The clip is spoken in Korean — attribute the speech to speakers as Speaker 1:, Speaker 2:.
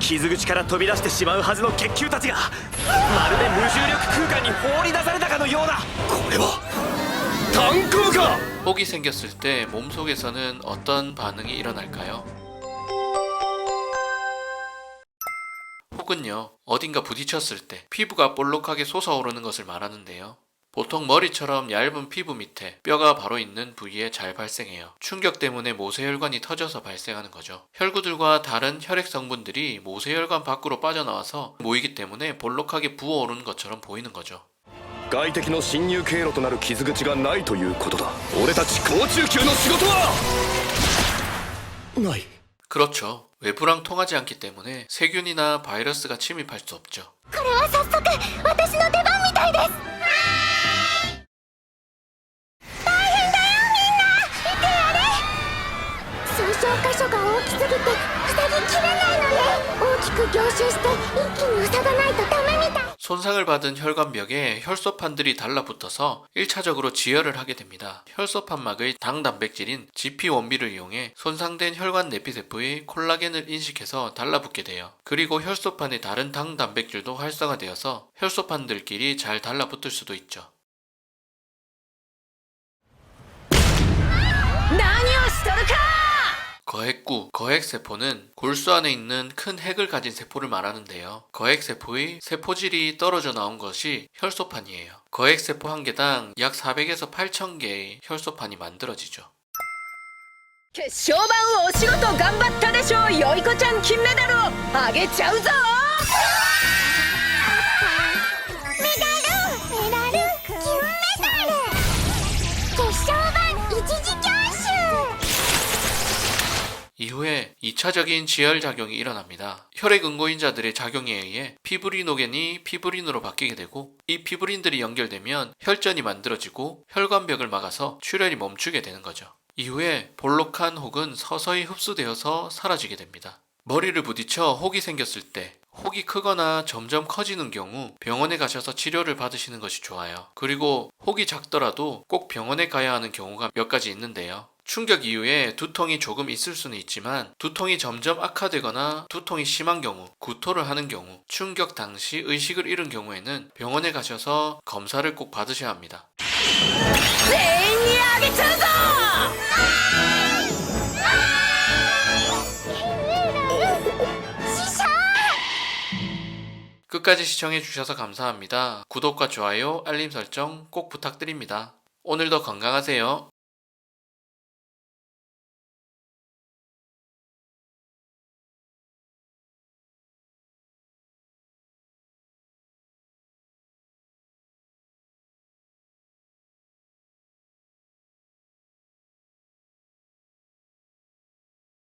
Speaker 1: 傷口から飛び出してしまうはずの血球たちがまるで無重力空間に放り出されたかのようだ
Speaker 2: これは炭鉱か
Speaker 3: 혹이 생겼을 때 몸속에서는 어떤 반응이 일어날까요? 혹은요, 어딘가 부딪혔을 때 피부가 볼록하게 솟아오르는 것을 말하는데요. 보통 머리처럼 얇은 피부 밑에 뼈가 바로 있는 부위에 잘 발생해요. 충격 때문에 모세혈관이 터져서 발생하는 거죠. 혈구들과 다른 혈액 성분들이 모세혈관 밖으로 빠져나와서 모이기 때문에 볼록하게 부어오르는 것처럼 보이는 거죠.
Speaker 2: 外敵の侵入経路となる傷口がないということだ俺たち高中級の仕事はない
Speaker 3: 그렇죠. 외부랑 통하지 않기 때문에 세균이나 바이러스가 침입할 수 없죠.
Speaker 4: これは早速私の出番みたいです 凝集して一気に塞がないとダメみたい
Speaker 3: 손상을 받은 혈관벽에 혈소판들이 달라붙어서 1차적으로 지혈을 하게 됩니다. 혈소판막의 당 단백질인 GP1B를 이용해 손상된 혈관 내피세포의 콜라겐을 인식해서 달라붙게 돼요. 그리고 혈소판의 다른 당 단백질도 활성화되어서 혈소판들끼리 잘 달라붙을 수도 있죠. 거핵구, 거핵세포는 골수 안에 있는 큰 핵을 가진 세포를 말하는데요. 거핵세포의 세포질이 떨어져 나온 것이 혈소판이에요. 거핵세포 한 개당 약 400에서 8천 개의 혈소판이 만들어지죠.
Speaker 4: 決勝版お仕事頑張ったでしょよいこちゃん金メダルをあげちゃうぞ
Speaker 3: 이후에 2차적인 지혈작용이 일어납니다. 혈액 응고인자들의 작용에 의해 피브리노겐이 피브린으로 바뀌게 되고 이 피브린들이 연결되면 혈전이 만들어지고 혈관벽을 막아서 출혈이 멈추게 되는 거죠. 이후에 볼록한 혹은 서서히 흡수되어서 사라지게 됩니다. 머리를 부딪혀 혹이 생겼을 때 혹이 크거나 점점 커지는 경우 병원에 가셔서 치료를 받으시는 것이 좋아요. 그리고 혹이 작더라도 꼭 병원에 가야 하는 경우가 몇 가지 있는데요. 충격 이후에 두통이 조금 있을 수는 있지만 두통이 점점 악화되거나 두통이 심한 경우, 구토를 하는 경우, 충격 당시 의식을 잃은 경우에는 병원에 가셔서 검사를 꼭 받으셔야 합니다. 끝까지 시청해주셔서 감사합니다. 구독과 좋아요, 알림 설정 꼭 부탁드립니다. 오늘도 건강하세요.